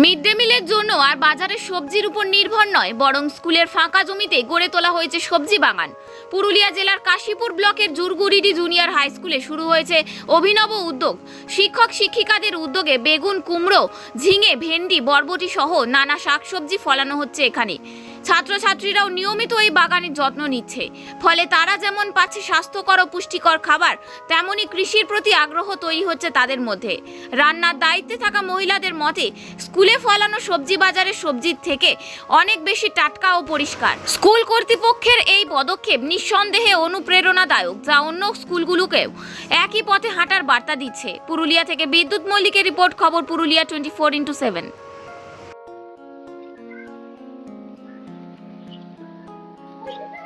Mid day মিলের জন্য আর বাজারের সবজির উপর নির্ভর নয়, বরং স্কুলের ফাঁকা জমিতে গড়ে তোলা হয়েছে সবজি বাগান। পুরুলিয়া জেলার কাশীপুর ব্লকের জুরগুড়িডি জুনিয়র হাই স্কুলে শুরু হয়েছে অভিনব উদ্যোগ। শিক্ষক শিক্ষিকাদের উদ্যোগে বেগুন, কুমড়ো, ঝিঙে, ভেন্ডি, বরবটি সহ নানা শাকসবজি ফলানো হচ্ছে এখানে। ছাত্রছাত্রীরাও নিয়মিত এই বাগানের যত্ন নিচ্ছে। ফলে তারা যেমন পাচ্ছে স্বাস্থ্যকর ও পুষ্টিকর খাবার, তেমনি কৃষির প্রতি আগ্রহ তৈরি হচ্ছে তাদের মধ্যে। রান্নার দায়িত্বে থাকা মহিলাদের মতে, স্কুলে ফলানো সবজি বাজারের সবজির থেকে অনেক বেশি টাটকা ও পরিষ্কার। স্কুল কর্তৃপক্ষের এই পদক্ষেপ নিঃসন্দেহে অনুপ্রেরণাদায়ক, যা অন্য স্কুলগুলোকেও একই পথে হাঁটার বার্তা দিচ্ছে। পুরুলিয়া থেকে বিদ্যুৎ মল্লিকের রিপোর্ট, খবর Purulia twenty four into seven. হ্যাঁ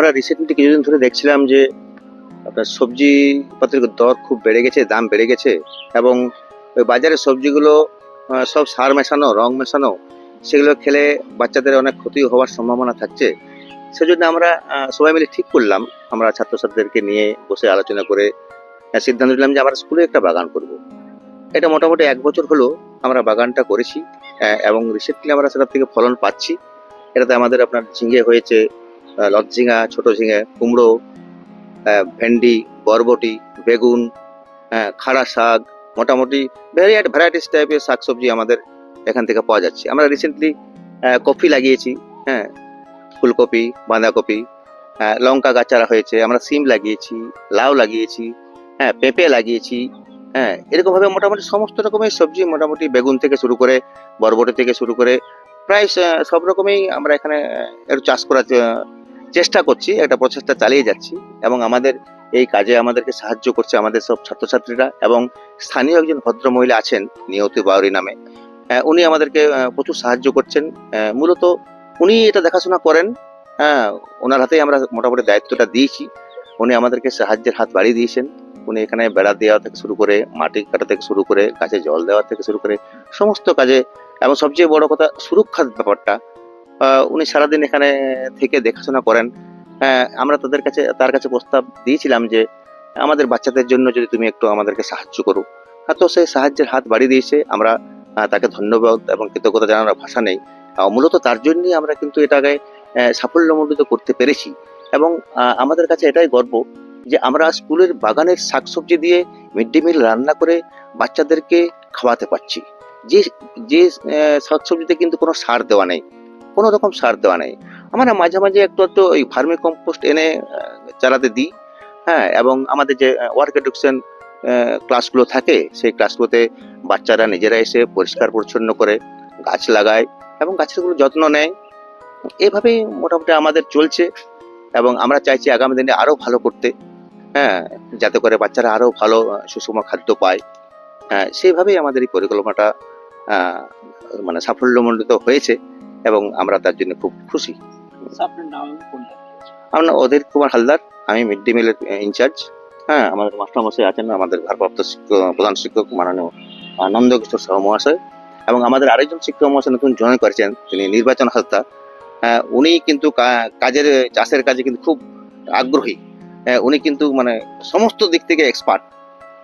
আমরা রিসেন্টলি কিছুদিন ধরে দেখছিলাম যে আপনার সবজি পত্রের দর খুব বেড়ে গেছে, দাম বেড়ে গেছে এবং ওই বাজারের সবজিগুলো সব সার মেশানো, রং মেশানো, সেগুলো খেলে বাচ্চাদের অনেক ক্ষতি হওয়ার সম্ভাবনা থাকছে। সেজন্য আমরা সবাই মিলে ঠিক করলাম। আমরা ছাত্রছাত্রীদেরকে নিয়ে বসে আলোচনা করে সিদ্ধান্ত নিলাম যে আমরা স্কুলে একটা বাগান করব। এটা মোটামুটি এক বছর হলো আমরা বাগানটা করেছি এবং রিসেন্টলি আমরা সেটার থেকে ফলন পাচ্ছি। এটাতে আমাদের আপনার ঝিঙে হয়েছে লতঝিঙা ছোট ঝিঙে, কুমড়ো ভেন্ডি, বরবটি, বেগুন খাড়া শাক, মোটামুটি ভ্যারিয়েট ভ্যারাইটিস টাইপের শাকসবজি আমাদের এখান থেকে পাওয়া যাচ্ছে। আমরা রিসেন্টলি কফি লাগিয়েছি হ্যাঁ ফুলকপি, বাঁধাকপি লঙ্কা গাছ চারা হয়েছে, আমরা সিম লাগিয়েছি, লাউ লাগিয়েছি হ্যাঁ পেঁপে লাগিয়েছি হ্যাঁ এরকমভাবে মোটামুটি সমস্ত রকমের সবজি মোটামুটি বেগুন থেকে শুরু করে, বরবটি থেকে শুরু করে, প্রায় সব রকমই আমরা এখানে চাষ করার চেষ্টা করছি, একটা প্রচেষ্টা চালিয়ে যাচ্ছি এবং আমাদের এই কাজে আমাদেরকে সাহায্য করছে আমাদের সব ছাত্রছাত্রীরা এবং স্থানীয় একজন ভদ্র মহিলা আছেন, নিয়তি বাউরি নামে। উনি আমাদেরকে প্রচুর সাহায্য করছেন। মূলত উনি এটা দেখাশোনা করেন। হ্যাঁ ওনার হাতেই আমরা মোটামুটি দায়িত্বটা দিয়েছি। উনি আমাদেরকে সাহায্যের হাত বাড়িয়ে দিয়েছেন। উনি এখানে বেড়া দেওয়া থেকে শুরু করে, মাটি কাটা থেকে শুরু করে, গাছে জল দেওয়া থেকে শুরু করে সমস্ত কাজে এবং সবচেয়ে বড় কথা, সুরক্ষার ব্যাপারটা উনি সারাদিন এখানে থেকে দেখাশোনা করেন। আহ, আমরা তাদের কাছে তার কাছে প্রস্তাব দিয়েছিলাম যে আমাদের বাচ্চাদের জন্য যদি তুমি একটু আমাদেরকে সাহায্য করো। হ্যাঁ, তো সেই সাহায্যের হাত বাড়িয়ে দিয়েছে। আমরা তাকে ধন্যবাদ এবং কৃতজ্ঞতা জানানোর ভাষা নেই। মূলত তার জন্যই আমরা কিন্তু এটাকে সাফল্যমণ্ডিত করতে পেরেছি। এবং আমাদের কাছে এটাই গর্ব যে আমরা স্কুলের বাগানের শাকসবজি দিয়ে মিড ডে মিল রান্না করে বাচ্চাদেরকে খাওয়াতে পারছি। যে যে শাকসবজিতে কিন্তু কোনো সার দেওয়া নেই। কোনো রকম সার দেওয়া নেই। আমরা মাঝে মাঝে একটু একটু ওই ফার্মি কম্পোস্ট এনে চালাতে দিই হ্যাঁ এবং আমাদের যে ওয়ার্ক এডুকেশন ক্লাসগুলো থাকে, সেই ক্লাসগুলোতে বাচ্চারা নিজেরা এসে পরিষ্কার পরিচ্ছন্ন করে গাছ লাগায় এবং গাছেরগুলো যত্ন নেয়। এভাবেই মোটামুটি আমাদের চলছে এবং আমরা চাইছি আগামী দিনে আরও ভালো করতে হ্যাঁ যাতে করে বাচ্চারা আরও ভালো সুষম খাদ্য পায় হ্যাঁ সেইভাবেই আমাদের এই পরিকল্পনাটা মানে সাফল্যমণ্ডিত হয়েছে। এবং আমরা তার জন্য খুব খুশি। আমার অধীর কুমার হালদার। আমি মিড ডে মিলের ইনচার্জ হ্যাঁ আমাদের মাস্টারমশাই আছেন আমাদের ভারপ্রাপ্ত শিক্ষক প্রধান শিক্ষক মাননীয় নন্দকিশোর সাহা মহাশয় এবং আমাদের আরেকজন শিক্ষক মহাশয় নতুন জয়েন করেছেন তিনি নির্বাচন হালতা আহ, উনি কিন্তু কাজের চাষের কাজে কিন্তু খুব আগ্রহী। আহ, উনি কিন্তু মানে সমস্ত দিক থেকে এক্সপার্ট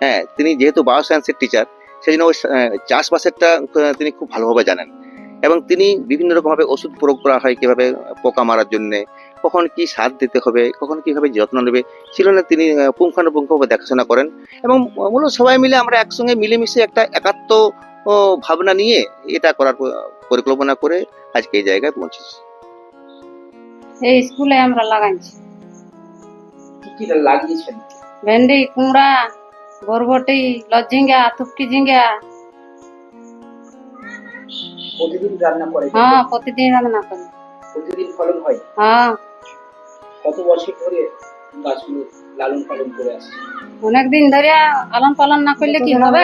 হ্যাঁ তিনি যেহেতু বায়ো সায়েন্সের টিচার সেই জন্য ওই চাষবাসেরটা তিনি খুব ভালোভাবে জানেন। এবং তিনি বিভিন্ন রকমভাবে ওষুধ প্রয়োগ করা হয় কীভাবে পোকা মারার জন্য কখন কি সার দিতে হবে কখন কীভাবে যত্ন নেবে সেগুলো তিনি পুঙ্খানুপুঙ্খভাবে দেখাশোনা করেন। এবং মূলত সবাই মিলে আমরা একসঙ্গে মিলেমিশে একটা একাত্ম ভাবনা নিয়ে এটা করার পরিকল্পনা করে আজকে এই জায়গায় পৌঁছেছি। এই স্কুলে আমরা লাগাইছি। কি কি লাগিয়েছেন? ভেন্ডি কুমড়া বরবটি লজ্জিঙ্গা থুপকি ঝিঙ্গা প্রতিদিন রান্না করে? হ্যাঁ প্রতিদিন রান্না করি। প্রতিদিন ফলন হয়? হ্যাঁ। কত বছর ধরে গাছগুলো লালন পালন করে আসছে? অনেক দিন ধরে আলন পালন না করলে কি হবে?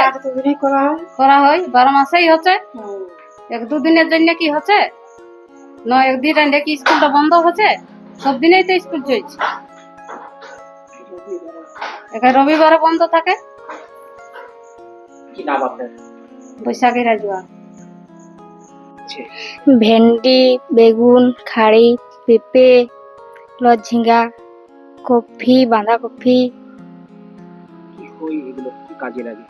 করা হয়? বারো মাসেই হচ্ছে। এক দুদিনের জন্য কি হচ্ছে? নয় একদিন রেন্ডে কি স্কুলটা বন্ধ হচ্ছে? সব দিনেই তো স্কুল চলছে। এখানে রবিবারে বন্ধ থাকে। কি নাম আপনার? বৈশাখী রাজুয়া। ভেন্ডি বেগুন খাড়ি পেঁপে লঝিঙ্গা কফি বাঁধাকপি। কাজে লাগে?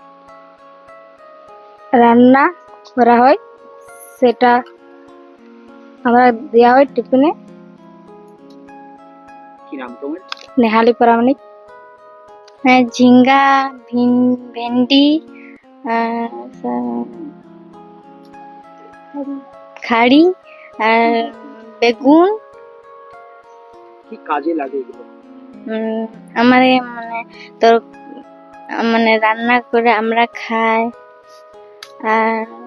রান্না করা হয় সেটা আমরা দেওয়া হয় টিফিনে। নেহালি প্রামাণিক। হ্যাঁ ঝিঙ্গা ভিন- ভেন্ডি খাড়ি আর বেগুন। কি কাজে লাগে এগুলো? আমার মানে তোর মানে রান্না করে আমরা খাই। আর